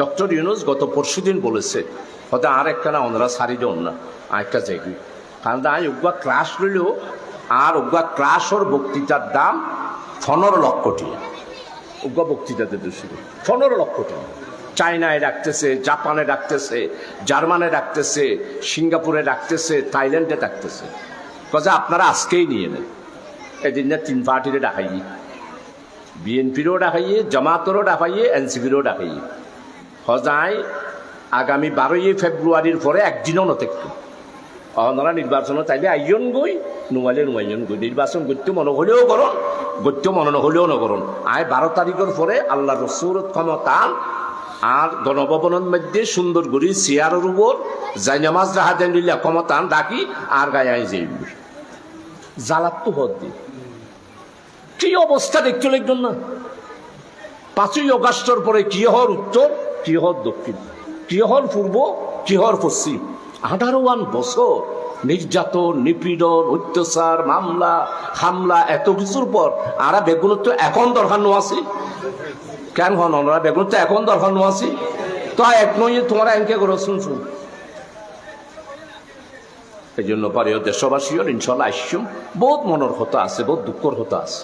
Doctor Yunus গত পরশু দিন বলেছে, হয়তো আর একটা না, ওনারা সারি দেন না, আরেকটা জায়গায় কারণ আই উগ্বা ক্লাস রইলেও আর উগ্বা ক্লাসর বক্তৃতার দাম পনেরো লক্ষ টিয়া। উগ্বা বক্তৃতাতে দোষী পনেরো লক্ষ টাকা চায়নায় রাখতেছে জাপানে রাখতেছে জার্মানে রাখতেছে সিঙ্গাপুরে রাখতেছে থাইল্যান্ডে রাখতেছে কাজে আপনারা আজকেই নিয়ে নেন। এদিন না তিন পার্টিরে ডাকাইয়ে। বিএনপিরও ডাকাইয়ে, জামাতেরও ডাকাইয়ে, এনসিপিরও ডাকাইয়ে। হজায় আগামী বারোই ফেব্রুয়ারির পরে একদিনও নতেকটু ওনারা নির্বাচন চাইলে আইজন গই নুয়ালে নুয়াইজন গই। নির্বাচন গত্য মনে হলেও করুন গত্য মনে নহলেও নকরুন। আয় বারো তারিখের পরে আল্লাহ রসুর ক্ষমতা আর গণভবনের মধ্যে সুন্দর করি চেয়ারের উপর জাইনামাজ রাহাদেন লিল্লা ক্ষমতা ডাকি আর গায়ে আই যাইব জ্বালাত তো হদ দি। কি অবস্থা দেখতে লাগবেন না? পাঁচই অগাস্টর পরে কি হর উত্তর? কি হর দক্ষিণ। কি হর পূর্ব কি হর পশ্চিম। আঠারো ওয়ান বছর নির্যাতন, নিপীড়ন, অত্যাচার, মামলা, হামলা, এত কিছুর পর আরা বেগুন তো এখন দরকার নো আছে? কেন হন ওনারা বেগুন তো এখন দরকার নো আছে? তো এক নয় তোমরা এনকে করো, শুন শুন। এই জন্য পারিও দেশবাসীও ইনশাল্লাহ আসছুম বহুত মনের হতা আছে, বহুত দুঃখর হতা আছে।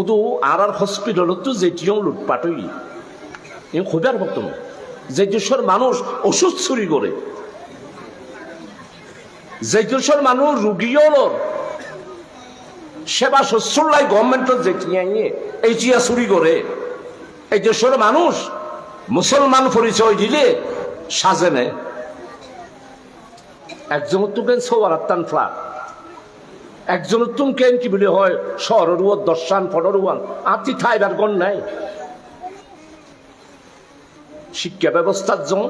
উদু আর আর হসপিটালত তো যেটিও লুটপাট হই খোঁজার মতো না। যে দেশের মানুষ ওষুধ চুরি করে। যে দেশের মানুষ রুগীও সেবা শস্যলাই গভর্নমেন্টের যেটি আইয়ে এই চিয়া চুরি করে। এই দেশের মানুষ মুসলমান পরিচয় দিলে সাজে নেয়। একজন তুকেন সৌরাত্তান ফ্লাট? একজন তুম কেন কি বলে হয়, শহরের দর্শান ফটরুয়ান আতি থাইবার গণ নাই শিক্ষা ব্যবস্থার জন,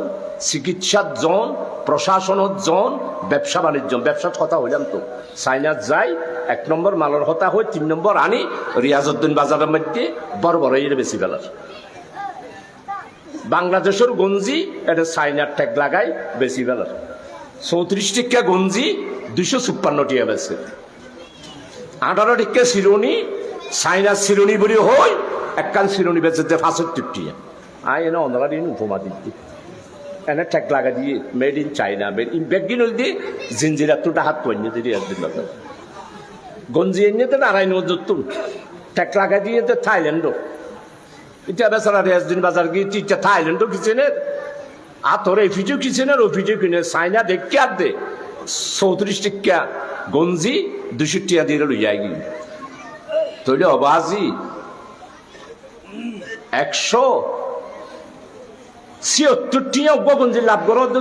চিকিৎসার জন, প্রশাসনের জন, ব্যবসা বাণিজ্য ব্যবসার কথা হইলাম তো। চাইনাত যাই, এক নম্বর মালের হতা হয় তিন নম্বর আনি রিয়াজউদ্দিন বাজারের মধ্যে বড় বড় ইয়ে বেশি বেলার। বাংলাদেশের গঞ্জি, এটা চাইনার ট্যাগ লাগাই বেশি বেলার। চৌত্রিশ টিকা গঞ্জি, দুইশো চুপ্পান্ন টিয়া বেছে। আঠারো টিকা চিরনি চাইনার চিরনি বলি হয় একখান চিরনি বেচেতে ফাঁসত্তর টিয়া। আই এনে অন্ধ্রা দিন উপমা দিদি এনে ঠেক লাগা দিয়ে made in China made in begin দিয়ে জিঞ্জিরা তুটা হাত কন্যা দিয়ে একদিন লাগে গঞ্জি এনে তো নারায়ণ মজুতুম ঠেক লাগা দিয়ে তো থাইল্যান্ডও এটা বেচারা রেজদিন বাজার গিয়ে তিনটা থাইল্যান্ডও কিচেনের আতর এই ফিজু কিচেনের ও ফিজু কিনে চাইনা দেখকে আর দে চৌত্রিশ টিকা গঞ্জি দুশো টিয়া দিয়ে লইয়া গিয়ে তৈরি অবাজি একশো ছিয়ত্তর টিয়া গঞ্জি লাভ করো তো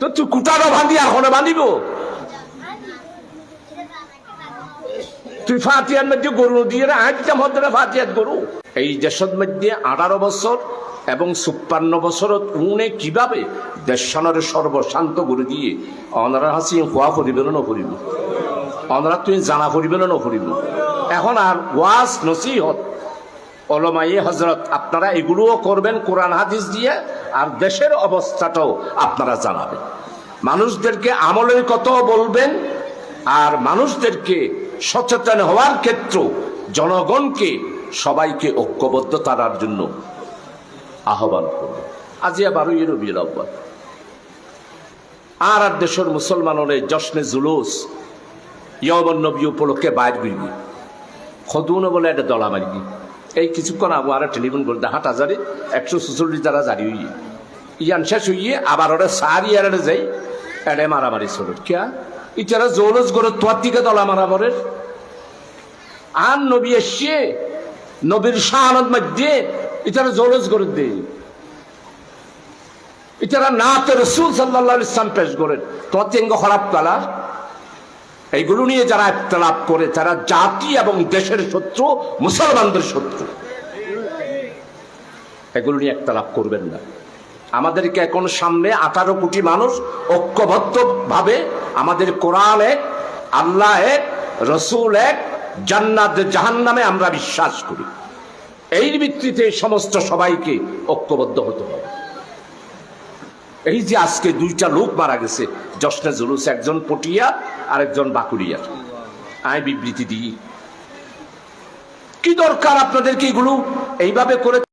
তো। তুই কুটারও বান্ধি এখন বান্ধিব? তুই ফাতিয়ার মধ্যে গরু দিয়ে আটটা মধ্যে ফাতিয়াত গরু। এই দেশের মধ্যে আঠারো বছর এবং চুপ্পান্ন বছর উনে কীভাবে দেশানের সর্বশান্ত করে দিয়ে অনারা হাসি হওয়া করিবেন নকরিব অনারা তুই জানা করিবেন নকরিব এখন আর ওয়াজ, নসিহত অলমাই হজরত আপনারা এগুলোও করবেন, কোরআন হাদিস দিয়ে, আর দেশের অবস্থাটাও আপনারা জানাবেন। মানুষদেরকে আমলের কথাও বলবেন, আর মানুষদেরকে সচেতন হওয়ার ক্ষেত্র জনগণকে, সবাইকে ঐক্যবদ্ধ তারার জন্য আহ্বান করবে। আজিয়া বারোই রবিউল আব্বাল আর আর দেশের মুসলমানের জশ্নে জুলুস ইয়মন নবী উপলক্ষে বাইর বিরবি খদুন বলে একটা দলা মারবি। এই কিছুক্ষণ আবু আর টেলিফোন করে হাট হাজারে একশো ছচল্লিশ দ্বারা জারি হইয়ে। ইয়ান শেষ হইয়ে আবার ওরা সারি আর যাই, এড়ে মারামারি চলত কিয়া ইটারা জৌলজ করে তোয়ার দিকে দলা মারামারের। আর নবী এসছে নবীর শাহানত মধ্যে ইতারা জৌলজ করে দে ইতারা না তো রসুল সাল্লাহ ইসলাম পেশ করেন তোমার তেঙ্গ খারাপ কালা এইগুলো নিয়ে যারা একতলাপ করে তারা জাতি এবং দেশের শত্রু, মুসলমানদের শত্রু, এগুলো নিয়ে একতলাপ করবেন না। আমাদেরকে এখন সামনে আঠারো কোটি মানুষ ঐক্যবদ্ধ ভাবে আমাদের কোরআন এক আল্লাহ এক রসুল এক জান্নাত জাহান নামে আমরা বিশ্বাস করি। এই ভিত্তিতে সমস্ত সবাইকে ঐক্যবদ্ধ হতে হবে। এই যে আজকে দুইটা লোক মারা গেছে জশনে জুলুস একজন পটিয়া আর একজন বাকুড়িয়ার আয় বিবৃতি দিই। কি দরকার আপনাদেরকে এগুলো? এইভাবে করে